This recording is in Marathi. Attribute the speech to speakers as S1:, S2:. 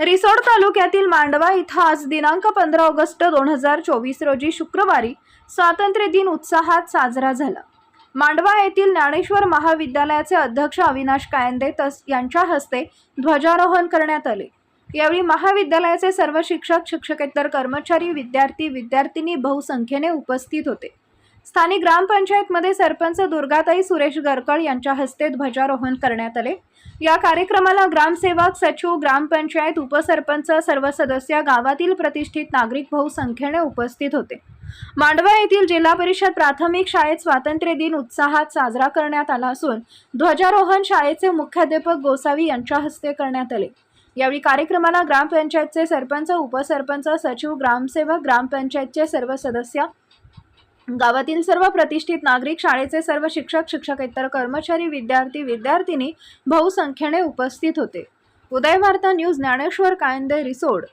S1: रिसोड तालुक्यातील मांडवा इथं आज दिनांक पंधरा ऑगस्ट दोन हजार चोवीस रोजी शुक्रवारी स्वातंत्र्य दिन उत्साहात साजरा झाला. मांडवा येथील ज्ञानेश्वर महाविद्यालयाचे अध्यक्ष अविनाश कायंदे तस यांच्या हस्ते ध्वजारोहण करण्यात आले. यावेळी महाविद्यालयाचे सर्व शिक्षक शिक्षकेतर कर्मचारी विद्यार्थी विद्यार्थिनी बहुसंख्येने उपस्थित होते. स्थानिक ग्रामपंचायतमध्ये सरपंच दुर्गाताई सुरेश गरकळ यांच्या हस्ते ध्वजारोहण करण्यात आले. या कार्यक्रमाला ग्रामसेवक सचिव ग्रामपंचायत उपसरपंच सर्व सदस्य गावातील प्रतिष्ठित नागरिक बहुसंख्येने उपस्थित होते. मांडवा येथील जिल्हा परिषद प्राथमिक शाळेत स्वातंत्र्य दिन उत्साहात साजरा करण्यात आला असून ध्वजारोहण शाळेचे मुख्याध्यापक गोसावी यांच्या हस्ते करण्यात आले. यावेळी कार्यक्रमाला ग्रामपंचायतचे सरपंच उपसरपंच सचिव ग्रामसेवक ग्रामपंचायतचे सर्व सदस्य गावातील सर्व प्रतिष्ठित नागरिक शाळेचे सर्व शिक्षक शिक्षकेतर कर्मचारी विद्यार्थी विद्यार्थिनी बहुसंख्येने उपस्थित होते. उदय वार्ता न्यूज ज्ञानेश्वर कायंदे रिसोड.